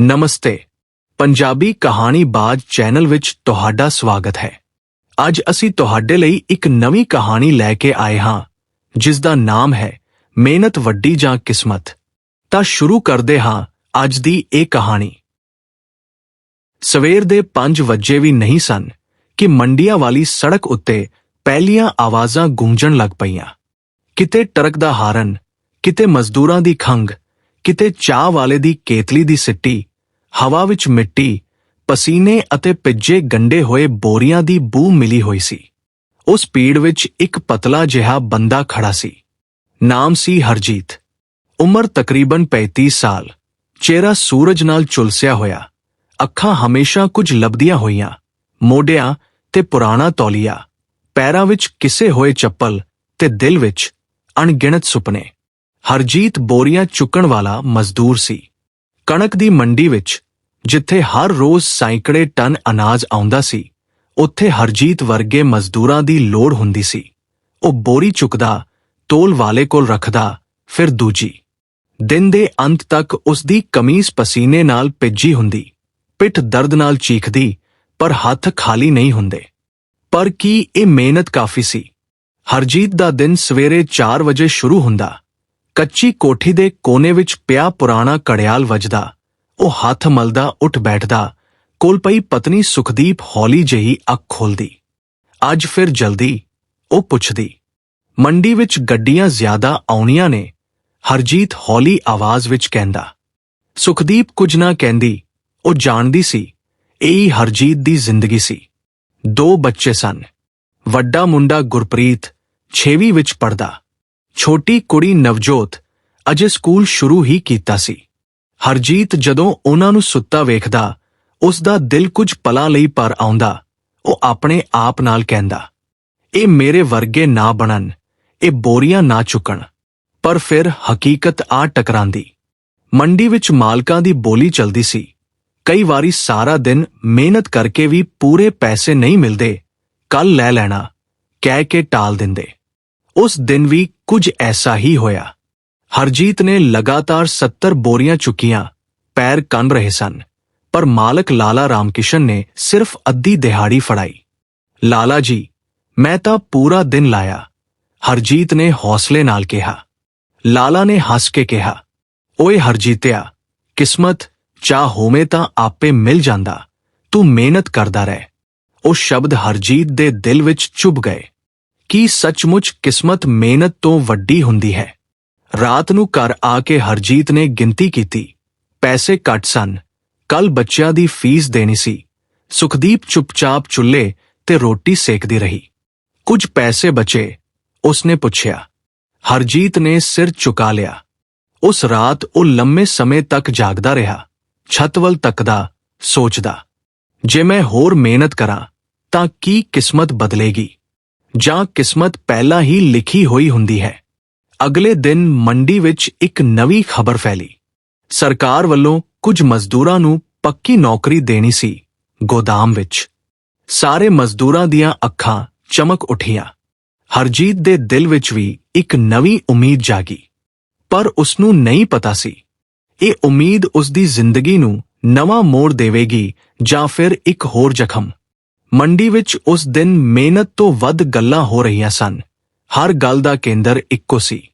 ਨਮਸਤੇ। ਪੰਜਾਬੀ ਕਹਾਣੀ ਬਾਜ਼ ਚੈਨਲ ਵਿੱਚ ਤੁਹਾਡਾ ਸਵਾਗਤ ਹੈ। ਅੱਜ ਅਸੀਂ ਤੁਹਾਡੇ ਲਈ ਇੱਕ ਨਵੀਂ ਕਹਾਣੀ ਲੈ ਕੇ ਆਏ ਹਾਂ ਜਿਸ ਦਾ ਨਾਮ ਹੈ ਮਿਹਨਤ ਵੱਡੀ ਜਾਂ ਕਿਸਮਤ। ਤਾਂ ਸ਼ੁਰੂ ਕਰਦੇ ਹਾਂ ਅੱਜ ਦੀ ਇਹ ਕਹਾਣੀ। ਸਵੇਰ ਦੇ 5 ਵਜੇ ਵੀ ਨਹੀਂ ਸਨ ਕਿ ਮੰਡੀਆਂ ਵਾਲੀ ਸੜਕ ਉੱਤੇ ਪਹਿਲੀਆਂ ਆਵਾਜ਼ਾਂ ਗੂੰਜਣ ਲੱਗ ਪਈਆਂ। ਕਿਤੇ ਟਰੱਕ ਦਾ ਹਾਰਨ, ਕਿਤੇ ਮਜ਼ਦੂਰਾਂ ਦੀ ਖੰਗ ਕਿਤੇ ਚਾਹ ਵਾਲੇ ਦੀ ਕੇਤਲੀ ਦੀ ਸਿੱਟੀ, ਹਵਾ ਵਿੱਚ ਮਿੱਟੀ, ਪਸੀਨੇ ਅਤੇ ਭਿੱਜੇ ਗੰਡੇ ਹੋਏ ਬੋਰੀਆਂ ਦੀ ਬੂ ਮਿਲੀ ਹੋਈ ਸੀ। ਉਸ ਪੀੜ ਵਿੱਚ ਇੱਕ ਪਤਲਾ ਜਿਹਾ ਬੰਦਾ ਖੜਾ ਸੀ। ਨਾਮ ਸੀ ਹਰਜੀਤ। ਉਮਰ ਤਕਰੀਬਨ 35 ਸਾਲ। ਚਿਹਰਾ ਸੂਰਜ ਨਾਲ ਚੁਲਸਿਆ ਹੋਇਆ। ਅੱਖਾਂ ਹਮੇਸ਼ਾ ਕੁਝ ਲੱਭਦੀਆਂ ਹੋਈਆਂ। ਮੋਢਿਆਂ ਤੇ ਪੁਰਾਣਾ ਤੌਲੀਆ। ਪੈਰਾਂ ਵਿੱਚ ਕਿਸੇ ਹੋਏ ਚੱਪਲ ਤੇ ਦਿਲ ਵਿੱਚ ਅਣਗਿਣਤ ਸੁਪਨੇ। ਹਰਜੀਤ ਬੋਰੀਆਂ ਚੁੱਕਣ ਵਾਲਾ ਮਜ਼ਦੂਰ ਸੀ। ਕਣਕ ਦੀ ਮੰਡੀ ਵਿੱਚ, ਜਿੱਥੇ ਹਰ ਰੋਜ਼ ਸੈਂਕੜੇ ਟਨ ਅਨਾਜ ਆਉਂਦਾ ਸੀ, ਉੱਥੇ ਹਰਜੀਤ ਵਰਗੇ ਮਜ਼ਦੂਰਾਂ ਦੀ ਲੋੜ ਹੁੰਦੀ ਸੀ। ਉਹ ਬੋਰੀ ਚੁੱਕਦਾ, ਤੋਲ ਵਾਲੇ ਕੋਲ ਰੱਖਦਾ, ਫਿਰ ਦੂਜੀ। ਦਿਨ ਦੇ ਅੰਤ ਤੱਕ ਉਸ ਦੀ ਕਮੀਜ਼ ਪਸੀਨੇ ਨਾਲ ਭਿੱਜੀ ਹੁੰਦੀ। ਪਿੱਠ ਦਰਦ ਨਾਲ ਚੀਖਦੀ, ਪਰ ਹੱਥ ਖਾਲੀ ਨਹੀਂ ਹੁੰਦੇ। ਪਰ ਕੀ ਇਹ ਮਿਹਨਤ ਕਾਫੀ ਸੀ? ਹਰਜੀਤ ਦਾ ਦਿਨ ਸਵੇਰੇ 4 ਵਜੇ ਸ਼ੁਰੂ ਹੁੰਦਾ। ਕੱਚੀ ਕੋਠੀ ਦੇ ਕੋਨੇ ਵਿੱਚ ਪਿਆ ਪੁਰਾਣਾ ਕੜਿਆਲ ਵੱਜਦਾ। ਉਹ ਹੱਥ ਮਲਦਾ, ਉੱਠ ਬੈਠਦਾ। ਕੋਲ ਪਈ ਪਤਨੀ ਸੁਖਦੀਪ ਹੌਲੀ ਜਿਹੀ ਅੱਖ ਖੋਲਦੀ। ਅੱਜ ਫਿਰ ਜਲਦੀ, ਉਹ ਪੁੱਛਦੀ, ਮੰਡੀ ਵਿੱਚ ਗੱਡੀਆਂ ਜ਼ਿਆਦਾ ਆਉਣੀਆਂ ਨੇ? ਹਰਜੀਤ ਹੌਲੀ ਆਵਾਜ਼ ਵਿੱਚ ਕਹਿੰਦਾ। ਸੁਖਦੀਪ ਕੁਝ ਨਾ ਕਹਿੰਦੀ, ਉਹ ਜਾਣਦੀ ਸੀ, ਇਹ ਹੀ ਹਰਜੀਤ ਦੀ ਜ਼ਿੰਦਗੀ ਸੀ। ਦੋ ਬੱਚੇ ਸਨ। ਵੱਡਾ ਮੁੰਡਾ ਗੁਰਪ੍ਰੀਤ 6ਵੀਂ ਵਿੱਚ ਪੜਦਾ ਛੋਟੀ ਕੁੜੀ ਨਵਜੋਤ ਅਜੇ ਸਕੂਲ ਸ਼ੁਰੂ ਹੀ ਕੀਤਾ ਸੀ। ਹਰਜੀਤ ਜਦੋਂ ਉਹਨਾਂ ਨੂੰ ਸੁੱਤਾ ਵੇਖਦਾ ਉਸ ਦਾ ਦਿਲ ਕੁਝ ਪਲਾਂ ਲਈ ਪਰ ਆਉਂਦਾ, ਉਹ ਆਪਣੇ ਆਪ ਨਾਲ ਕਹਿੰਦਾ, ਇਹ ਮੇਰੇ ਵਰਗੇ ਨਾ ਬਣਨ, ਇਹ ਬੋਰੀਆਂ ਨਾ ਚੁੱਕਣ। ਪਰ ਫਿਰ ਹਕੀਕਤ ਆ ਟਕਰਾਂਦੀ। ਮੰਡੀ ਵਿੱਚ ਮਾਲਕਾਂ ਦੀ ਬੋਲੀ ਚੱਲਦੀ ਸੀ। ਕਈ ਵਾਰੀ ਸਾਰਾ ਦਿਨ ਮਿਹਨਤ ਕਰਕੇ ਵੀ ਪੂਰੇ ਪੈਸੇ ਨਹੀਂ ਮਿਲਦੇ ਕੱਲ ਲੈ ਲੈਣਾ, ਕਹਿ ਕੇ ਟਾਲ ਦਿੰਦੇ। ਉਸ ਦਿਨ ਵੀ ਕੁਝ ਐਸਾ ਹੀ ਹੋਇਆ। ਹਰਜੀਤ ਨੇ ਲਗਾਤਾਰ 70 ਬੋਰੀਆਂ ਚੁੱਕੀਆਂ, ਪੈਰ ਕੰਨ ਰਹੇ ਸਨ, ਪਰ ਮਾਲਕ ਲਾਲਾ ਰਾਮਕਿਸ਼ਨ ਨੇ ਸਿਰਫ ਅੱਧੀ ਦਿਹਾੜੀ ਫੜਾਈ। ਲਾਲਾ ਜੀ, ਮੈਂ ਤਾਂ ਪੂਰਾ ਦਿਨ ਲਾਇਆ, ਹਰਜੀਤ ਨੇ ਹੌਸਲੇ ਨਾਲ ਕਿਹਾ। ਲਾਲਾ ਨੇ ਹੱਸ ਕੇ ਕਿਹਾ, ਓਏ ਹਰਜੀਤਿਆ, ਕਿਸਮਤ, ਚਾਹ ਹੋਵੇ ਤਾਂ ਆਪੇ ਮਿਲ ਜਾਂਦਾ, ਤੂੰ ਮਿਹਨਤ ਕਰਦਾ ਰਹਿ। ਉਹ ਸ਼ਬਦ ਹਰਜੀਤ ਦੇ ਦਿਲ ਵਿੱਚ ਚੁੱਭ ਗਏ। ਕੀ ਸੱਚਮੁੱਚ ਕਿਸਮਤ ਮਿਹਨਤ ਤੋਂ ਵੱਡੀ ਹੁੰਦੀ ਹੈ? ਰਾਤ ਨੂੰ ਘਰ ਆ ਕੇ ਹਰਜੀਤ ਨੇ ਗਿਣਤੀ ਕੀਤੀ। ਪੈਸੇ ਘੱਟ ਸਨ। ਕੱਲ ਬੱਚਿਆਂ ਦੀ ਫੀਸ ਦੇਣੀ ਸੀ। ਸੁਖਦੀਪ ਚੁੱਪਚਾਪ ਚੁੱਲ੍ਹੇ ਤੇ ਰੋਟੀ ਸੇਕਦੀ ਰਹੀ। ਕੁਝ ਪੈਸੇ ਬਚੇ, ਉਸਨੇ ਪੁੱਛਿਆ। ਹਰਜੀਤ ਨੇ ਸਿਰ ਝੁਕਾ ਲਿਆ। ਉਸ ਰਾਤ ਉਹ ਲੰਮੇ ਸਮੇਂ ਤੱਕ ਜਾਗਦਾ ਰਿਹਾ। ਛੱਤ ਵੱਲ ਤੱਕਦਾ, ਸੋਚਦਾ, ਜੇ ਮੈਂ ਹੋਰ ਮਿਹਨਤ ਕਰਾਂ, ਤਾਂ ਕੀ ਕਿਸਮਤ ਬਦਲੇਗੀ? ਜਾਂ ਕਿਸਮਤ ਪਹਿਲਾਂ ਹੀ ਲਿਖੀ ਹੋਈ ਹੁੰਦੀ ਹੈ। ਅਗਲੇ ਦਿਨ ਮੰਡੀ ਵਿੱਚ ਇੱਕ ਨਵੀਂ ਖਬਰ ਫੈਲੀ। ਸਰਕਾਰ ਵੱਲੋਂ ਕੁਝ ਮਜ਼ਦੂਰਾਂ ਨੂੰ ਪੱਕੀ ਨੌਕਰੀ ਦੇਣੀ ਸੀ, ਗੋਦਾਮ ਵਿੱਚ। ਸਾਰੇ ਮਜ਼ਦੂਰਾਂ ਦੀਆਂ ਅੱਖਾਂ ਚਮਕ ਉੱਠੀਆਂ। ਹਰਜੀਤ ਦੇ ਦਿਲ ਵਿੱਚ ਵੀ ਇੱਕ ਨਵੀਂ ਉਮੀਦ ਜਾਗੀ। ਪਰ ਉਸ ਨੂੰ ਨਹੀਂ ਪਤਾ ਸੀ, ਇਹ ਉਮੀਦ ਉਸ ਦੀ ਜ਼ਿੰਦਗੀ ਨੂੰ ਨਵਾਂ ਮੋੜ ਦੇਵੇਗੀ ਜਾਂ ਫਿਰ ਇੱਕ ਹੋਰ ਜ਼ਖਮ। ਮੰਡੀ ਵਿੱਚ ਉਸ ਦਿਨ ਮਿਹਨਤ ਤੋਂ ਵੱਧ ਗੱਲਾਂ ਹੋ ਰਹੀਆਂ ਸਨ। ਹਰ ਗੱਲ ਦਾ ਕੇਂਦਰ ਇੱਕੋ ਸੀ।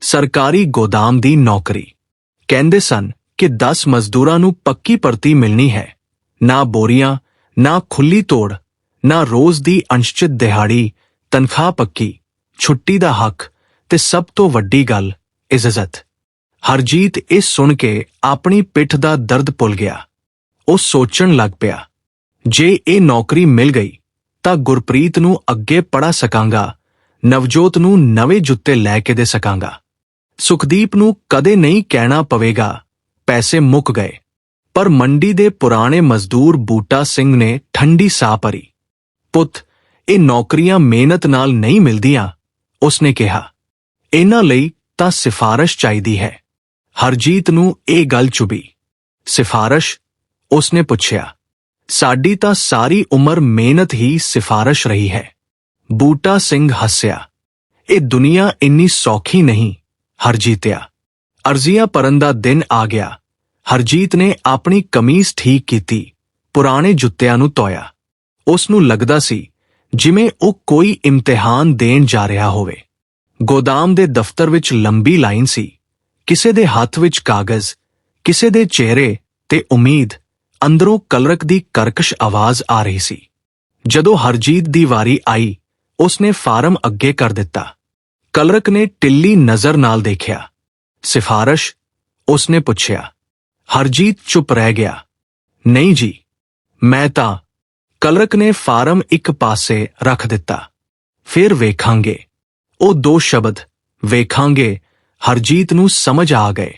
ਸਰਕਾਰੀ ਗੋਦਾਮ ਦੀ ਨੌਕਰੀ। ਕਹਿੰਦੇ ਸਨ ਕਿ 10 ਮਜ਼ਦੂਰਾਂ ਨੂੰ ਪੱਕੀ ਪਰਤੀ ਮਿਲਣੀ ਹੈ। ਨਾ ਬੋਰੀਆਂ, ਨਾ ਖੁੱਲੀ ਤੋੜ, ਨਾ ਰੋਜ਼ ਦੀ ਅਨਿਸ਼ਚਿਤ ਦਿਹਾੜੀ, ਤਨਖਾਹ ਪੱਕੀ, ਛੁੱਟੀ ਦਾ ਹੱਕ ਤੇ ਸਭ ਤੋਂ ਵੱਡੀ ਗੱਲ, ਇੱਜ਼ਤ। ਹਰਜੀਤ ਇਹ ਸੁਣ ਕੇ ਆਪਣੀ ਪਿੱਠ ਦਾ ਦਰਦ ਭੁੱਲ ਗਿਆ। ਉਹ ਸੋਚਣ ਲੱਗ ਪਿਆ ਜੇ ਇਹ ਨੌਕਰੀ ਮਿਲ ਗਈ, ਤਾਂ ਗੁਰਪ੍ਰੀਤ ਨੂੰ ਅੱਗੇ ਪੜਾ ਸਕਾਂਗਾ, ਨਵਜੋਤ ਨੂੰ ਨਵੇਂ ਜੁੱਤੇ ਲੈ ਕੇ ਦੇ ਸਕਾਂਗਾ। ਸੁਖਦੀਪ ਨੂੰ ਕਦੇ ਨਹੀਂ ਕਹਿਣਾ ਪਵੇਗਾ, ਪੈਸੇ ਮੁੱਕ ਗਏ। ਪਰ ਮੰਡੀ ਦੇ ਪੁਰਾਣੇ ਮਜ਼ਦੂਰ ਬੂਟਾ ਸਿੰਘ ਨੇ ਠੰਡੀ ਸਾਹ ਭਰੀ। ਪੁੱਤ, ਇਹ ਨੌਕਰੀਆਂ ਮਿਹਨਤ ਨਾਲ ਨਹੀਂ ਮਿਲਦੀਆਂ, ਉਸਨੇ ਕਿਹਾ। ਇਹਨਾਂ ਲਈ ਤਾਂ ਸਿਫਾਰਸ਼ ਚਾਹੀਦੀ ਹੈ। ਹਰਜੀਤ ਨੂੰ ਇਹ ਗੱਲ ਚੁਬੀ। ਸਿਫਾਰਸ਼, ਉਸਨੇ ਪੁੱਛਿਆ। ਸਾਡੀ ਤਾਂ ਸਾਰੀ ਉਮਰ ਮਿਹਨਤ ਹੀ ਸਿਫਾਰਸ਼ ਰਹੀ ਹੈ। ਬੂਟਾ ਸਿੰਘ ਹੱਸਿਆ। ਇਹ ਦੁਨੀਆ ਇੰਨੀ ਸੌਖੀ ਨਹੀਂ, ਹਰਜੀਤਿਆ। ਅਰਜ਼ੀਆਂ ਭਰਨ ਦਾ ਦਿਨ ਆ ਗਿਆ। ਹਰਜੀਤ ਨੇ ਆਪਣੀ ਕਮੀਜ਼ ਠੀਕ ਕੀਤੀ, ਪੁਰਾਣੇ ਜੁੱਤਿਆਂ ਨੂੰ ਧੋਇਆ। ਉਸ ਨੂੰ ਲੱਗਦਾ ਸੀ, ਜਿਵੇਂ ਉਹ ਕੋਈ ਇਮਤਿਹਾਨ ਦੇਣ ਜਾ ਰਿਹਾ ਹੋਵੇ। ਗੋਦਾਮ ਦੇ ਦਫ਼ਤਰ ਵਿੱਚ ਲੰਬੀ ਲਾਈਨ ਸੀ। ਕਿਸੇ ਦੇ ਹੱਥ ਵਿੱਚ ਕਾਗਜ਼, ਕਿਸੇ ਦੇ ਚਿਹਰੇ ਤੇ ਉਮੀਦ। ਅੰਦਰੋਂ ਕਲਰਕ ਦੀ ਕਰਕਸ਼ ਆਵਾਜ਼ ਆ ਰਹੀ ਸੀ। ਜਦੋਂ ਹਰਜੀਤ ਦੀ ਵਾਰੀ ਆਈ, ਉਸਨੇ ਫਾਰਮ ਅੱਗੇ ਕਰ ਦਿੱਤਾ। ਕਲਰਕ ਨੇ ਟਿੱਲੀ ਨਜ਼ਰ ਨਾਲ ਦੇਖਿਆ। ਸਿਫਾਰਸ਼, ਉਸਨੇ ਪੁੱਛਿਆ, ਹਰਜੀਤ ਚੁੱਪ ਰਹਿ ਗਿਆ? ਨਹੀਂ ਜੀ, ਮੈਂ ਤਾਂ ਕਲਰਕ ਨੇ ਫਾਰਮ ਇੱਕ ਪਾਸੇ ਰੱਖ ਦਿੱਤਾ। ਫਿਰ ਵੇਖਾਂਗੇ। ਉਹ ਦੋ ਸ਼ਬਦ, ਵੇਖਾਂਗੇ, ਹਰਜੀਤ ਨੂੰ ਸਮਝ ਆ ਗਏ।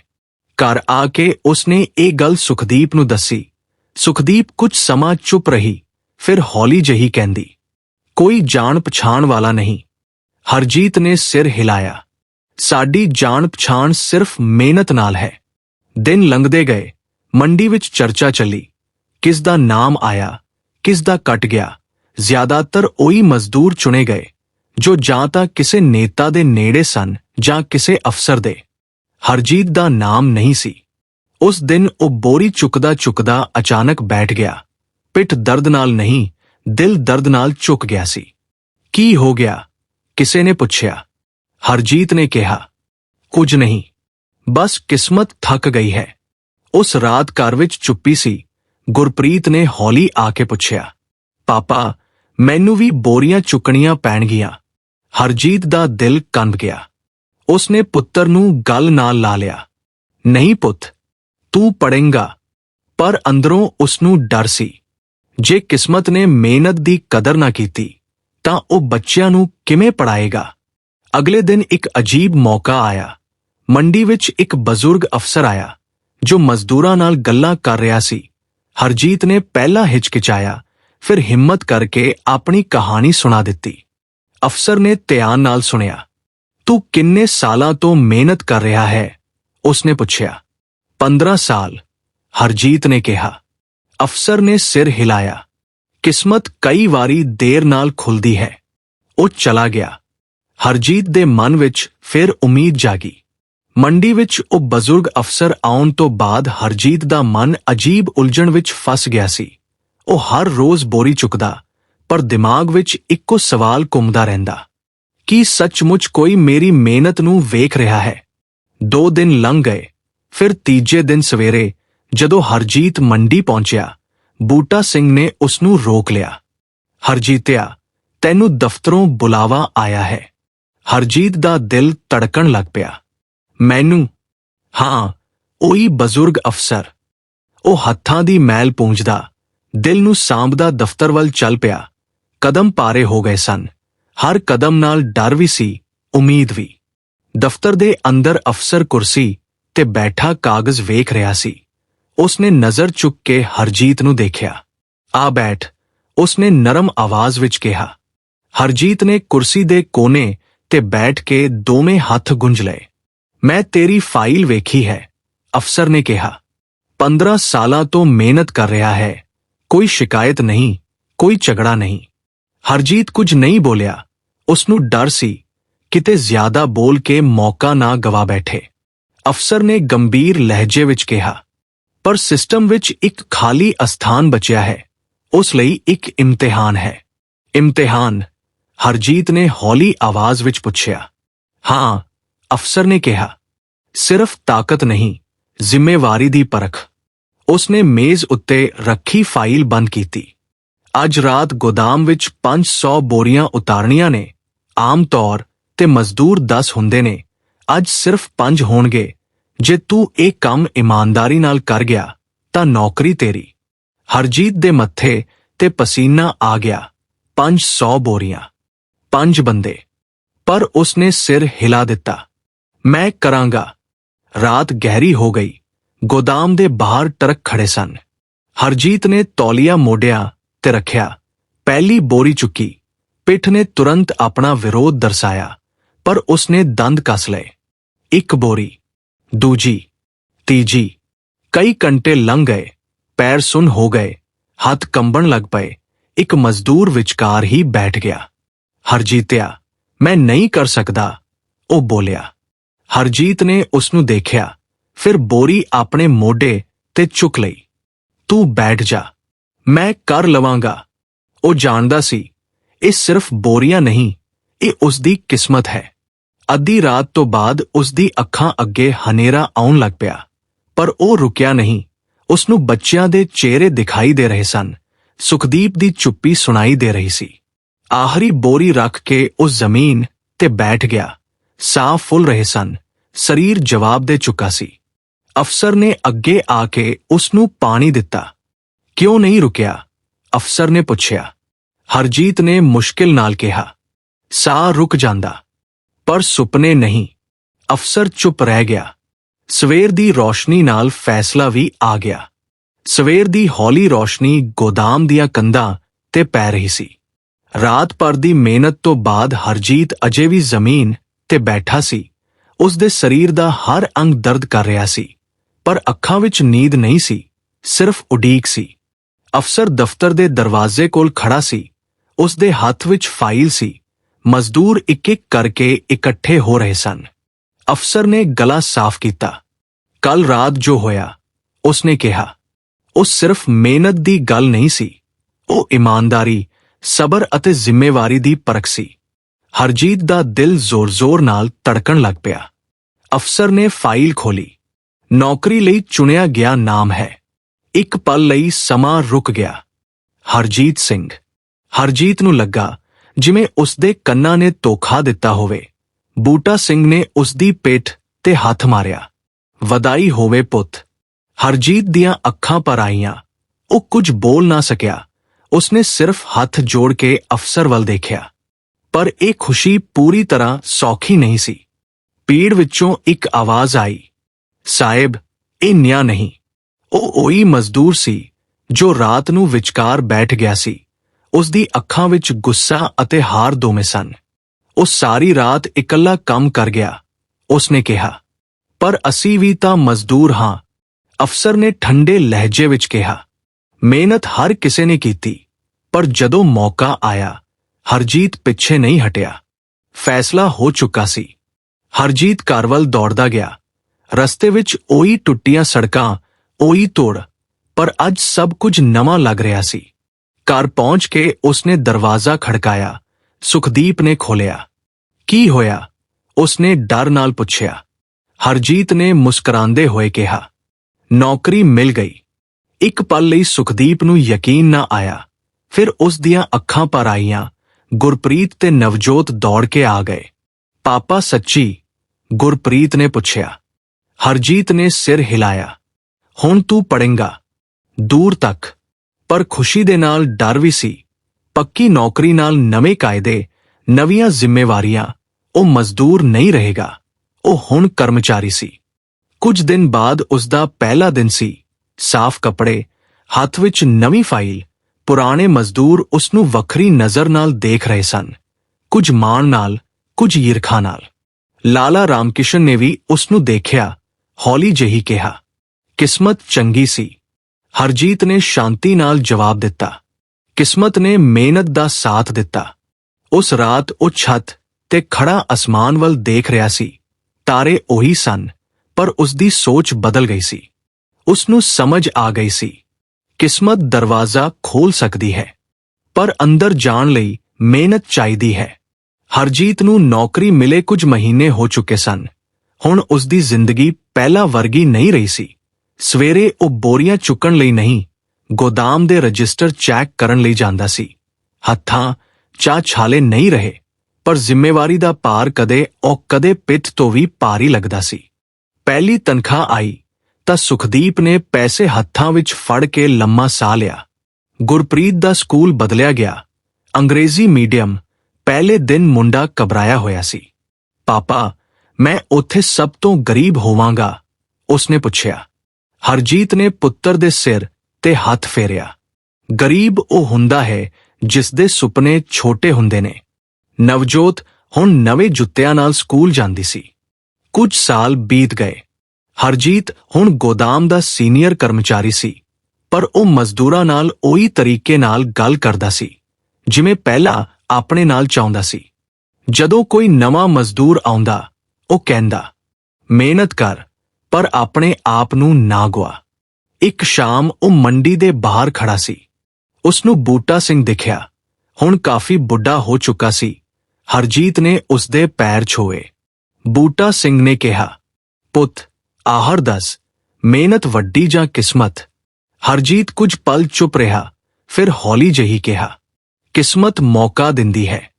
ਘਰ ਆ ਕੇ ਉਸਨੇ ਇਹ ਗੱਲ ਸੁਖਦੀਪ ਨੂੰ ਦੱਸੀ। ਸੁਖਦੀਪ ਕੁਝ ਸਮਾਂ ਚੁੱਪ ਰਹੀ, ਫਿਰ ਹੌਲੀ ਜਹੀ ਕਹਿੰਦੀ, ਕੋਈ ਜਾਣ ਪਛਾਣ ਵਾਲਾ ਨਹੀਂ। ਹਰਜੀਤ ਨੇ ਸਿਰ ਹਿਲਾਇਆ। ਸਾਡੀ ਜਾਣ ਪਛਾਣ ਸਿਰਫ ਮਿਹਨਤ ਨਾਲ ਹੈ। ਦਿਨ ਲੰਘਦੇ ਗਏ, ਮੰਡੀ ਵਿੱਚ ਚਰਚਾ ਚੱਲੀ। ਕਿਸ ਦਾ ਨਾਮ ਆਇਆ, ਕਿਸ ਦਾ ਕੱਟ ਗਿਆ, ਜ਼ਿਆਦਾਤਰ ਉਹੀ ਮਜ਼ਦੂਰ ਚੁਣੇ ਗਏ, ਜੋ ਜਾਂ ਤਾਂ ਕਿਸੇ ਨੇਤਾ ਦੇ ਨੇੜੇ ਸਨ ਜਾਂ ਕਿਸੇ ਅਫਸਰ ਦੇ। ਹਰਜੀਤ ਦਾ ਨਾਮ ਨਹੀਂ ਸੀ। ਉਸ ਦਿਨ ਉਹ ਬੋਰੀ ਚੁੱਕਦਾ ਚੁੱਕਦਾ ਅਚਾਨਕ ਬੈਠ ਗਿਆ। ਪਿੱਠ ਦਰਦ ਨਾਲ ਨਹੀਂ, ਦਿਲ ਦਰਦ ਨਾਲ ਝੁਕ ਗਿਆ ਸੀ। ਕੀ ਹੋ ਗਿਆ? ਕਿਸੇ ਨੇ ਪੁੱਛਿਆ। ਹਰਜੀਤ ਨੇ ਕਿਹਾ, ਕੁਝ ਨਹੀਂ। ਬਸ ਕਿਸਮਤ ਥੱਕ ਗਈ ਹੈ। ਉਸ ਰਾਤ ਘਰ ਵਿੱਚ ਚੁੱਪੀ ਸੀ। ਗੁਰਪ੍ਰੀਤ ਨੇ ਹੌਲੀ ਆ ਕੇ ਪੁੱਛਿਆ, ਪਾਪਾ, ਮੈਨੂੰ ਵੀ ਬੋਰੀਆਂ ਚੁੱਕਣੀਆਂ ਪੈਣਗੀਆਂ। ਹਰਜੀਤ ਦਾ ਦਿਲ ਕੰਬ ਗਿਆ। ਉਸਨੇ ਪੁੱਤਰ ਨੂੰ ਗੱਲ ਨਾਲ ਲਾ ਲਿਆ। ਨਹੀਂ ਪੁੱਤ ਤੂੰ ਪੜੇਂਗਾ। ਪਰ ਅੰਦਰੋਂ ਉਸ ਨੂੰ ਡਰ ਸੀ। ਜੇ ਕਿਸਮਤ ਨੇ ਮਿਹਨਤ ਦੀ ਕਦਰ ਨਾ ਕੀਤੀ, ਤਾਂ ਉਹ ਬੱਚਿਆਂ ਨੂੰ ਕਿਵੇਂ ਪੜਾਏਗਾ? ਅਗਲੇ ਦਿਨ ਇੱਕ ਅਜੀਬ ਮੌਕਾ ਆਇਆ। ਮੰਡੀ ਵਿੱਚ ਇੱਕ ਬਜ਼ੁਰਗ ਅਫਸਰ ਆਇਆ, ਜੋ ਮਜ਼ਦੂਰਾਂ ਨਾਲ ਗੱਲਾਂ ਕਰ ਰਿਹਾ ਸੀ। ਹਰਜੀਤ ਨੇ ਪਹਿਲਾਂ ਹਿਚਕਿਚਾਇਆ, ਫਿਰ ਹਿੰਮਤ ਕਰਕੇ ਆਪਣੀ ਕਹਾਣੀ ਸੁਣਾ ਦਿੱਤੀ। ਅਫਸਰ ਨੇ ਧਿਆਨ ਨਾਲ ਸੁਣਿਆ, ਤੂੰ ਕਿੰਨੇ ਸਾਲਾਂ ਤੋਂ ਮਿਹਨਤ ਕਰ ਰਿਹਾ ਹੈ? ਉਸਨੇ ਪੁੱਛਿਆ 15 ਸਾਲ। ਹਰਜੀਤ ਨੇ ਕਿਹਾ, ਅਫਸਰ ਨੇ ਸਿਰ ਹਿਲਾਇਆ। ਕਿਸਮਤ ਕਈ ਵਾਰੀ ਦੇਰ ਨਾਲ ਖੁੱਲਦੀ ਹੈ। ਉਹ ਚਲਾ ਗਿਆ। ਹਰਜੀਤ ਦੇ ਮਨ ਵਿੱਚ ਫਿਰ ਉਮੀਦ ਜਾਗੀ। ਮੰਡੀ ਵਿੱਚ ਉਹ ਬਜ਼ੁਰਗ ਅਫਸਰ ਆਉਣ ਤੋਂ ਬਾਅਦ ਹਰਜੀਤ ਦਾ ਮਨ ਅਜੀਬ ਉਲਝਣ ਵਿੱਚ ਫਸ ਗਿਆ ਸੀ। ਉਹ ਹਰ ਰੋਜ਼ ਬੋਰੀ ਚੁੱਕਦਾ, ਪਰ ਦਿਮਾਗ ਵਿੱਚ ਇੱਕੋ ਸਵਾਲ ਘੁੰਮਦਾ ਰਹਿੰਦਾ। ਕੀ ਸੱਚਮੁੱਚ ਕੋਈ ਮੇਰੀ ਮਿਹਨਤ ਨੂੰ ਵੇਖ ਰਿਹਾ ਹੈ? ਦੋ ਦਿਨ ਲੰਘ ਗਏ। ਫਿਰ ਤੀਜੇ ਦਿਨ ਸਵੇਰੇ ਜਦੋਂ ਹਰਜੀਤ ਮੰਡੀ ਪਹੁੰਚਿਆ, ਬੂਟਾ ਸਿੰਘ ਨੇ ਉਸ ਨੂੰ ਰੋਕ ਲਿਆ। ਹਰਜੀਤਿਆ, ਤੈਨੂੰ ਦਫ਼ਤਰੋਂ ਬੁਲਾਵਾ ਆਇਆ ਹੈ। ਹਰਜੀਤ ਦਾ ਦਿਲ ਧੜਕਣ ਲੱਗ ਪਿਆ। ਮੈਨੂੰ? ਹਾਂ, ਉਹੀ ਬਜ਼ੁਰਗ ਅਫਸਰ। ਉਹ ਹੱਥਾਂ ਦੀ ਮੈਲ ਪੂੰਝਦਾ, ਦਿਲ ਨੂੰ ਸਾਂਭਦਾ ਦਫ਼ਤਰ ਵੱਲ ਚੱਲ ਪਿਆ। ਕਦਮ ਪਾਰੇ ਹੋ ਗਏ ਸਨ। ਹਰ ਕਦਮ ਨਾਲ ਡਰ ਵੀ ਸੀ, ਉਮੀਦ ਵੀ। ਦਫ਼ਤਰ ਦੇ ਅੰਦਰ ਅਫਸਰ ਕੁਰਸੀ ਤੇ ਬੈਠਾ ਕਾਗਜ਼ ਵੇਖ ਰਿਹਾ ਸੀ। ਉਸਨੇ ਨਜ਼ਰ ਚੁੱਕ ਕੇ ਹਰਜੀਤ ਨੂੰ ਦੇਖਿਆ। ਆ ਬੈਠ, ਉਸਨੇ ਨਰਮ ਆਵਾਜ਼ ਵਿੱਚ ਕਿਹਾ। ਹਰਜੀਤ ਨੇ ਕੁਰਸੀ ਦੇ ਕੋਨੇ ਤੇ ਬੈਠ ਕੇ ਦੋਵੇਂ ਹੱਥ ਗੁੰਝ ਲਏ। ਮੈਂ ਤੇਰੀ ਫਾਈਲ ਵੇਖੀ ਹੈ, ਅਫਸਰ ਨੇ ਕਿਹਾ। 15 ਸਾਲਾਂ ਤੋਂ ਮਿਹਨਤ ਕਰ ਰਿਹਾ ਹੈ, ਕੋਈ ਸ਼ਿਕਾਇਤ ਨਹੀਂ, ਕੋਈ ਝਗੜਾ ਨਹੀਂ। ਹਰਜੀਤ ਕੁਝ ਨਹੀਂ ਬੋਲਿਆ। ਉਸ ਨੂੰ ਡਰ ਸੀ, ਕਿਤੇ ਜ਼ਿਆਦਾ ਬੋਲ ਕੇ ਮੌਕਾ ਨਾ ਗਵਾ ਬੈਠੇ। ਅਫਸਰ ਨੇ ਗੰਭੀਰ ਲਹਿਜੇ ਵਿੱਚ ਕਿਹਾ, ਪਰ ਸਿਸਟਮ ਵਿੱਚ ਇੱਕ ਖਾਲੀ ਅਸਥਾਨ ਬਚਿਆ ਹੈ। ਉਸ ਲਈ ਇੱਕ ਇਮਤਿਹਾਨ ਹੈ। ਇਮਤਿਹਾਨ, ਹਰਜੀਤ ਨੇ ਹੌਲੀ ਆਵਾਜ਼ ਵਿੱਚ ਪੁੱਛਿਆ, ਹਾਂ, ਅਫਸਰ ਨੇ ਕਿਹਾ, ਸਿਰਫ ਤਾਕਤ ਨਹੀਂ, ਜ਼ਿੰਮੇਵਾਰੀ ਦੀ ਪਰਖ। ਉਸਨੇ ਮੇਜ਼ ਉੱਤੇ ਰੱਖੀ ਫਾਈਲ ਬੰਦ ਕੀਤੀ। ਅੱਜ ਰਾਤ ਗੋਦਾਮ ਵਿੱਚ 500 ਬੋਰੀਆਂ ਉਤਾਰਨੀਆਂ ਨੇ। ਆਮ ਤੌਰ ਤੇ ਮਜ਼ਦੂਰ 10 ਹੁੰਦੇ ਨੇ। ਅੱਜ ਸਿਰਫ 5 ਹੋਣਗੇ। ਜੇ ਤੂੰ ਇਹ ਕੰਮ ਇਮਾਨਦਾਰੀ ਨਾਲ ਕਰ ਗਿਆ, ਤਾਂ ਨੌਕਰੀ ਤੇਰੀ। ਹਰਜੀਤ ਦੇ ਮੱਥੇ ਤੇ ਪਸੀਨਾ ਆ ਗਿਆ। 500 ਬੋਰੀਆਂ। ਪੰਜ ਬੰਦੇ। ਪਰ ਉਸਨੇ ਸਿਰ ਹਿਲਾ ਦਿੱਤਾ। ਮੈਂ ਕਰਾਂਗਾ। ਰਾਤ ਗਹਿਰੀ ਹੋ ਗਈ। ਗੋਦਾਮ ਦੇ ਬਾਹਰ ਟਰੱਕ ਖੜੇ ਸਨ। ਹਰਜੀਤ ਨੇ ਤੌਲੀਆ ਮੋੜਿਆ ਤੇ ਰੱਖਿਆ। ਪਹਿਲੀ ਬੋਰੀ ਚੁੱਕੀ। ਪਿੱਠ ਨੇ ਤੁਰੰਤ ਆਪਣਾ ਵਿਰੋਧ ਦਰਸਾਇਆ। ਪਰ ਉਸਨੇ ਦੰਦ ਕੱਸ ਲਏ। ਇੱਕ ਬੋਰੀ। ਦੂਜੀ, ਤੀਜੀ, ਕਈ ਘੰਟੇ ਲੰਘ ਗਏ, ਪੈਰ ਸੁੰਨ ਹੋ ਗਏ, ਹੱਥ ਕੰਬਣ ਲੱਗ ਪਏ, ਇੱਕ ਮਜ਼ਦੂਰ ਵਿਚਕਾਰ ਹੀ ਬੈਠ ਗਿਆ। ਹਰਜੀਤਿਆ, ਮੈਂ ਨਹੀਂ ਕਰ ਸਕਦਾ। ਉਹ ਬੋਲਿਆ। ਹਰਜੀਤ ਨੇ ਉਸ ਨੂੰ ਦੇਖਿਆ, ਫਿਰ ਬੋਰੀ ਆਪਣੇ ਮੋਢੇ ਤੇ ਚੁੱਕ ਲਈ। ਤੂੰ ਬੈਠ ਜਾ, ਮੈਂ ਕਰ ਲਵਾਂਗਾ। ਉਹ ਜਾਣਦਾ ਸੀ, ਇਹ ਸਿਰਫ ਬੋਰੀਆਂ ਨਹੀਂ, ਇਹ ਉਸ ਦੀ ਕਿਸਮਤ ਹੈ। ਅੱਧੀ ਰਾਤ ਤੋਂ ਬਾਅਦ ਉਸ ਦੀ ਅੱਖਾਂ ਅੱਗੇ ਹਨੇਰਾ ਆਉਣ ਲੱਗ ਪਿਆ, ਪਰ ਉਹ ਰੁਕਿਆ ਨਹੀਂ। ਉਸ ਨੂੰ ਬੱਚਿਆਂ ਦੇ ਚਿਹਰੇ ਦਿਖਾਈ ਦੇ ਰਹੇ ਸਨ। ਸੁਖਦੀਪ ਦੀ ਚੁੱਪੀ ਸੁਣਾਈ ਦੇ ਰਹੀ ਸੀ। ਆਖਰੀ ਬੋਰੀ ਰੱਖ ਕੇ ਉਹ ਜ਼ਮੀਨ ਤੇ ਬੈਠ ਗਿਆ। ਸਾਹ ਫੁੱਲ ਰਹੇ ਸਨ। ਸਰੀਰ ਜਵਾਬ ਦੇ ਚੁੱਕਾ ਸੀ। ਅਫਸਰ ਨੇ ਅੱਗੇ ਆ ਕੇ ਉਸ ਨੂੰ ਪਾਣੀ ਦਿੱਤਾ। ਕਿਉਂ ਨਹੀਂ ਰੁਕਿਆ? ਅਫਸਰ ਨੇ ਪੁੱਛਿਆ। ਹਰਜੀਤ ਨੇ ਮੁਸ਼ਕਿਲ ਨਾਲ ਕਿਹਾ। ਸਾਹ ਰੁਕ ਜਾਂਦਾ। ਪਰ ਸੁਪਨੇ ਨਹੀਂ। ਅਫਸਰ ਚੁੱਪ ਰਹਿ ਗਿਆ। ਸਵੇਰ ਦੀ ਰੋਸ਼ਨੀ ਨਾਲ ਫੈਸਲਾ ਵੀ ਆ ਗਿਆ। ਸਵੇਰ ਦੀ ਹੌਲੀ ਰੋਸ਼ਨੀ ਗੋਦਾਮ ਦੀਆਂ ਕੰਧਾਂ ਤੇ ਪੈ ਰਹੀ ਸੀ। ਰਾਤ ਭਰ ਦੀ ਮਿਹਨਤ ਤੋਂ ਬਾਅਦ ਹਰਜੀਤ ਅਜੇ ਵੀ ਜ਼ਮੀਨ ਤੇ ਬੈਠਾ ਸੀ। ਉਸ ਦੇ ਸਰੀਰ ਦਾ ਹਰ ਅੰਗ ਦਰਦ ਕਰ ਰਿਹਾ ਸੀ। ਪਰ ਅੱਖਾਂ ਵਿੱਚ ਨੀਂਦ ਨਹੀਂ ਸੀ, ਸਿਰਫ ਉਡੀਕ ਸੀ। ਅਫਸਰ ਦਫ਼ਤਰ ਦੇ ਦਰਵਾਜ਼ੇ ਕੋਲ ਖੜਾ ਸੀ। ਉਸ ਦੇ ਹੱਥ ਵਿੱਚ ਫਾਈਲ ਸੀ। ਮਜ਼ਦੂਰ ਇੱਕ ਇੱਕ ਕਰਕੇ ਇਕੱਠੇ ਹੋ ਰਹੇ ਸਨ। ਅਫਸਰ ਨੇ ਗਲਾ ਸਾਫ਼ ਕੀਤਾ। ਕੱਲ ਰਾਤ ਜੋ ਹੋਇਆ, ਉਸਨੇ ਕਿਹਾ, ਉਹ ਸਿਰਫ ਮਿਹਨਤ ਦੀ ਗੱਲ ਨਹੀਂ ਸੀ। ਉਹ ਇਮਾਨਦਾਰੀ, ਸਬਰ ਅਤੇ ਜ਼ਿੰਮੇਵਾਰੀ ਦੀ ਪਰਖ ਸੀ। ਹਰਜੀਤ ਦਾ ਦਿਲ ਜ਼ੋਰ-ਜ਼ੋਰ ਨਾਲ ਧੜਕਣ ਲੱਗ ਪਿਆ। ਅਫਸਰ ਨੇ ਫਾਈਲ ਖੋਲੀ ਨੌਕਰੀ ਲਈ ਚੁਣਿਆ ਗਿਆ ਨਾਮ ਹੈ। ਇੱਕ ਪਲ ਲਈ ਸਮਾਂ ਰੁਕ ਗਿਆ। ਹਰਜੀਤ ਸਿੰਘ। ਹਰਜੀਤ ਨੂੰ ਲੱਗਾ ਜਿਵੇਂ ਉਸ ਦੇ ਕੰਨਾਂ ਨੇ ਧੋਖਾ ਦਿੱਤਾ ਹੋਵੇ। ਬੂਟਾ ਸਿੰਘ ਨੇ ਉਸ ਦੀ ਪਿੱਠ ਤੇ ਹੱਥ ਮਾਰਿਆ। ਵਧਾਈ ਹੋਵੇ ਪੁੱਤ। ਹਰਜੀਤ ਦੀਆਂ ਅੱਖਾਂ ਪਰ ਆਈਆਂ। ਉਹ ਕੁਝ ਬੋਲ ਨਾ ਸਕਿਆ। ਉਸਨੇ ਸਿਰਫ ਹੱਥ ਜੋੜ ਕੇ ਅਫਸਰ ਵੱਲ ਦੇਖਿਆ। ਪਰ ਇਹ ਖੁਸ਼ੀ ਪੂਰੀ ਤਰ੍ਹਾਂ ਸੌਖੀ ਨਹੀਂ ਸੀ। ਪੀੜ ਵਿੱਚੋਂ ਇੱਕ ਆਵਾਜ਼ ਆਈ। ਸਾਹਿਬ ਇਹ ਨਿਆ ਨਹੀਂ। ਉਹ ਉਹੀ ਮਜ਼ਦੂਰ ਸੀ, ਜੋ ਰਾਤ ਨੂੰ ਵਿਚਕਾਰ ਬੈਠ ਗਿਆ ਸੀ। ਉਸ ਦੀ ਅੱਖਾਂ ਵਿੱਚ ਗੁੱਸਾ ਅਤੇ ਹਾਰ ਦੋਵੇਂ ਸਨ। ਉਹ ਸਾਰੀ ਰਾਤ ਇਕੱਲਾ ਕੰਮ ਕਰ ਗਿਆ, ਉਸਨੇ ਕਿਹਾ। ਪਰ ਅਸੀਂ ਵੀ ਤਾਂ ਮਜ਼ਦੂਰ ਹਾਂ, ਅਫਸਰ ਨੇ ਠੰਡੇ ਲਹਿਜੇ ਵਿੱਚ ਕਿਹਾ। ਮਿਹਨਤ ਹਰ ਕਿਸੇ ਨੇ ਕੀਤੀ, ਪਰ ਜਦੋਂ ਮੌਕਾ ਆਇਆ, ਹਰਜੀਤ ਪਿੱਛੇ ਨਹੀਂ ਹਟਿਆ। ਫੈਸਲਾ ਹੋ ਚੁੱਕਾ ਸੀ। ਹਰਜੀਤ ਘਰ ਵੱਲ ਦੌੜਦਾ ਗਿਆ। ਰਸਤੇ ਵਿੱਚ ਉਹੀ ਟੁੱਟੀਆਂ ਸੜਕਾਂ, ਉਹੀ ਤੋੜ, ਪਰ ਅੱਜ ਸਭ ਕੁਝ ਨਵਾਂ ਲੱਗ ਰਿਹਾ ਸੀ। ਘਰ ਪਹੁੰਚ ਕੇ ਉਸਨੇ ਦਰਵਾਜ਼ਾ ਖੜਕਾਇਆ। ਸੁਖਦੀਪ ਨੇ ਖੋਲਿਆ ਕੀ ਹੋਇਆ? ਉਸਨੇ ਡਰ ਨਾਲ ਪੁੱਛਿਆ। ਹਰਜੀਤ ਨੇ ਮੁਸਕਰਾਉਂਦੇ ਹੋਏ ਕਿਹਾ, ਨੌਕਰੀ ਮਿਲ ਗਈ। ਇੱਕ ਪਲ ਲਈ ਸੁਖਦੀਪ ਨੂੰ ਯਕੀਨ ਨਾ ਆਇਆ। ਫਿਰ ਉਸ ਦੀਆਂ ਅੱਖਾਂ ਪਰ ਆਈਆਂ। ਗੁਰਪ੍ਰੀਤ ਤੇ ਨਵਜੋਤ ਦੌੜ ਕੇ ਆ ਗਏ। ਪਾਪਾ ਸੱਚੀ? ਗੁਰਪ੍ਰੀਤ ਨੇ ਪੁੱਛਿਆ। ਹਰਜੀਤ ਨੇ ਸਿਰ ਹਿਲਾਇਆ। ਹੁਣ ਤੂੰ ਪੜੇਂਗਾ ਦੂਰ ਤੱਕ। ਪਰ ਖੁਸ਼ੀ ਦੇ ਨਾਲ ਡਰ ਵੀ ਸੀ। ਪੱਕੀ ਨੌਕਰੀ ਨਾਲ ਨਵੇਂ ਕਾਇਦੇ, ਨਵੀਆਂ ਜ਼ਿੰਮੇਵਾਰੀਆਂ, ਉਹ ਮਜ਼ਦੂਰ ਨਹੀਂ ਰਹੇਗਾ। ਉਹ ਹੁਣ ਕਰਮਚਾਰੀ ਸੀ। ਕੁਝ ਦਿਨ ਬਾਅਦ ਉਸ ਦਾ ਪਹਿਲਾ ਦਿਨ ਸੀ। ਸਾਫ਼ ਕੱਪੜੇ, ਹੱਥ ਵਿੱਚ ਨਵੀਂ ਫਾਈਲ, ਪੁਰਾਣੇ ਮਜ਼ਦੂਰ ਉਸ ਨੂੰ ਵੱਖਰੀ ਨਜ਼ਰ ਨਾਲ ਦੇਖ ਰਹੇ ਸਨ। ਕੁਝ ਮਾਣ ਨਾਲ, ਕੁਝ ਈਰਖਾ ਨਾਲ। ਲਾਲਾ ਰਾਮਕਿਸ਼ਨ ਨੇ ਵੀ ਉਸ ਨੂੰ ਦੇਖਿਆ, ਹੌਲੀ ਜਿਹੀ ਕਿਹਾ, ਕਿਸਮਤ ਚੰਗੀ ਸੀ। ਹਰਜੀਤ ਨੇ ਸ਼ਾਂਤੀ ਨਾਲ ਜਵਾਬ ਦਿੱਤਾ। ਕਿਸਮਤ ਨੇ ਮਿਹਨਤ ਦਾ ਸਾਥ ਦਿੱਤਾ। ਉਸ ਰਾਤ ਉਹ ਛੱਤ ਤੇ ਖੜਾ ਅਸਮਾਨ ਵੱਲ ਦੇਖ ਰਿਹਾ ਸੀ। ਤਾਰੇ ਉਹੀ ਸਨ, ਪਰ ਉਸ ਦੀ ਸੋਚ ਬਦਲ ਗਈ ਸੀ। ਉਸ ਨੂੰ ਸਮਝ ਆ ਗਈ ਸੀ, ਕਿਸਮਤ ਦਰਵਾਜ਼ਾ ਖੋਲ ਸਕਦੀ ਹੈ, ਪਰ ਅੰਦਰ ਜਾਣ ਲਈ ਮਿਹਨਤ ਚਾਹੀਦੀ ਹੈ। ਹਰਜੀਤ ਨੂੰ ਨੌਕਰੀ ਮਿਲੇ ਕੁਝ ਮਹੀਨੇ ਹੋ ਚੁੱਕੇ ਸਨ। ਹੁਣ ਉਸ ਦੀ ਜ਼ਿੰਦਗੀ ਪਹਿਲਾਂ ਵਰਗੀ ਨਹੀਂ ਰਹੀ ਸੀ। ਸਵੇਰੇ ਉਹ ਬੋਰੀਆਂ ਚੁੱਕਣ ਲਈ ਨਹੀਂ, ਗੋਦਾਮ ਦੇ ਰਜਿਸਟਰ ਚੈੱਕ ਕਰਨ ਲਈ ਜਾਂਦਾ ਸੀ। ਹੱਥਾਂ ਚਾਹ ਛਾਲੇ ਨਹੀਂ ਰਹੇ, ਪਰ ਜ਼ਿੰਮੇਵਾਰੀ ਦਾ ਭਾਰ ਕਦੇ ਉਹ ਕਦੇ ਪਿੱਠ ਤੋਂ ਵੀ ਭਾਰੀ ਲੱਗਦਾ ਸੀ। ਪਹਿਲੀ ਤਨਖਾਹ ਆਈ, ਤਾਂ ਸੁਖਦੀਪ ਨੇ ਪੈਸੇ ਹੱਥਾਂ ਵਿੱਚ ਫੜ ਕੇ ਲੰਮਾ ਸਾਹ ਲਿਆ। ਗੁਰਪ੍ਰੀਤ ਦਾ ਸਕੂਲ ਬਦਲਿਆ ਗਿਆ। ਅੰਗਰੇਜ਼ੀ ਮੀਡੀਅਮ, ਪਹਿਲੇ ਦਿਨ ਮੁੰਡਾ ਘਬਰਾਇਆ ਹੋਇਆ ਸੀ। ਪਾਪਾ, ਮੈਂ ਉੱਥੇ ਸਭ ਤੋਂ ਗਰੀਬ ਹੋਵਾਂਗਾ, ਉਸਨੇ ਪੁੱਛਿਆ। ਹਰਜੀਤ ਨੇ ਪੁੱਤਰ ਦੇ ਸਿਰ ਤੇ ਹੱਥ ਫੇਰਿਆ। ਗਰੀਬ ਉਹ ਹੁੰਦਾ ਹੈ ਜਿਸ ਦੇ ਸੁਪਨੇ ਛੋਟੇ ਹੁੰਦੇ ਨੇ। ਨਵਜੋਤ ਹੁਣ ਨਵੇਂ ਜੁੱਤਿਆਂ ਨਾਲ ਸਕੂਲ ਜਾਂਦੀ ਸੀ। ਕੁਝ ਸਾਲ ਬੀਤ ਗਏ। ਹਰਜੀਤ ਹੁਣ ਗੋਦਾਮ ਦਾ ਸੀਨੀਅਰ ਕਰਮਚਾਰੀ ਸੀ, ਪਰ ਉਹ ਮਜ਼ਦੂਰਾਂ ਨਾਲ ਉਹੀ ਤਰੀਕੇ ਨਾਲ ਗੱਲ ਕਰਦਾ ਸੀ, ਜਿਵੇਂ ਪਹਿਲਾਂ ਆਪਣੇ ਨਾਲ ਚਾਹੁੰਦਾ ਸੀ। ਜਦੋਂ ਕੋਈ ਨਵਾਂ ਮਜ਼ਦੂਰ ਆਉਂਦਾ, ਉਹ ਕਹਿੰਦਾ, ਮਿਹਨਤ ਕਰ ਪਰ ਆਪਣੇ ਆਪ ਨੂੰ ਨਾ ਗਵਾ ਇੱਕ ਸ਼ਾਮ ਉਹ ਮੰਡੀ ਦੇ ਬਾਹਰ ਖੜਾ ਸੀ। ਉਸ ਨੂੰ ਬੂਟਾ ਸਿੰਘ ਦਿਖਿਆ। ਹੁਣ ਕਾਫੀ ਬੁੱਢਾ ਹੋ ਚੁੱਕਾ ਸੀ। ਹਰਜੀਤ ਨੇ ਉਸ ਦੇ ਪੈਰ ਛੋਏ ਬੂਟਾ ਸਿੰਘ ਨੇ ਕਿਹਾ, ਪੁੱਤ, ਆਹਰ ਦੱਸ, ਮਿਹਨਤ ਵੱਡੀ ਜਾਂ ਕਿਸਮਤ? ਹਰਜੀਤ ਕੁਝ ਪਲ ਚੁੱਪ ਰਿਹਾ, ਫਿਰ ਹੌਲੀ ਜਹੀ ਕਿਹਾ, ਕਿਸਮਤ ਮੌਕਾ ਦਿੰਦੀ ਹੈ,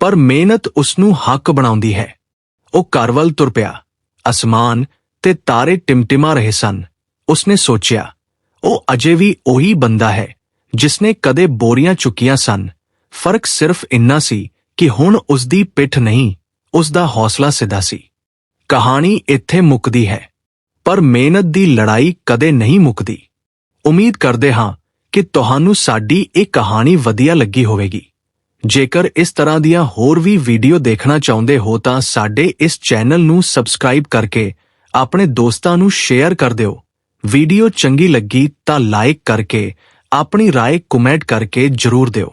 ਪਰ ਮਿਹਨਤ ਉਸ ਨੂੰ ਹੱਕ ਬਣਾਉਂਦੀ ਹੈ। ਉਹ ਘਰ ਵੱਲ ਤੁਰ ਪਿਆ। ਅਸਮਾਨ ਤੇ ਤਾਰੇ ਟਿਮਟਿਮਾ ਰਹੇ ਸਨ। ਉਸਨੇ ਸੋਚਿਆ, ਉਹ ਅਜੇ ਵੀ ਉਹੀ ਬੰਦਾ ਹੈ, ਜਿਸਨੇ ਕਦੇ ਬੋਰੀਆਂ ਚੁੱਕੀਆਂ ਸਨ। ਫ਼ਰਕ ਸਿਰਫ ਇੰਨਾ ਸੀ ਕਿ ਹੁਣ ਉਸਦੀ ਪਿੱਠ ਨਹੀਂ, ਉਸਦਾ ਹੌਸਲਾ ਸਿੱਧਾ ਸੀ। ਕਹਾਣੀ ਇੱਥੇ ਮੁੱਕਦੀ ਹੈ, ਪਰ ਮਿਹਨਤ ਦੀ ਲੜਾਈ ਕਦੇ ਨਹੀਂ ਮੁੱਕਦੀ। ਉਮੀਦ ਕਰਦੇ ਹਾਂ ਕਿ ਤੁਹਾਨੂੰ ਸਾਡੀ ਇਹ ਕਹਾਣੀ ਵਧੀਆ ਲੱਗੀ ਹੋਵੇਗੀ। ਜੇਕਰ ਇਸ ਤਰ੍ਹਾਂ ਦੀਆਂ ਹੋਰ ਵੀ ਵੀਡੀਓ ਦੇਖਣਾ ਚਾਹੁੰਦੇ ਹੋ ਤਾਂ ਸਾਡੇ ਇਸ ਚੈਨਲ ਨੂੰ ਸਬਸਕ੍ਰਾਈਬ ਕਰਕੇ ਆਪਣੇ ਦੋਸਤਾਂ ਨੂੰ ਸ਼ੇਅਰ ਕਰ ਦਿਓ ਵੀਡੀਓ ਚੰਗੀ ਲੱਗੀ ਤਾਂ ਲਾਈਕ ਕਰਕੇ ਆਪਣੀ رائے ਕਮੈਂਟ ਕਰਕੇ ਜਰੂਰ ਦਿਓ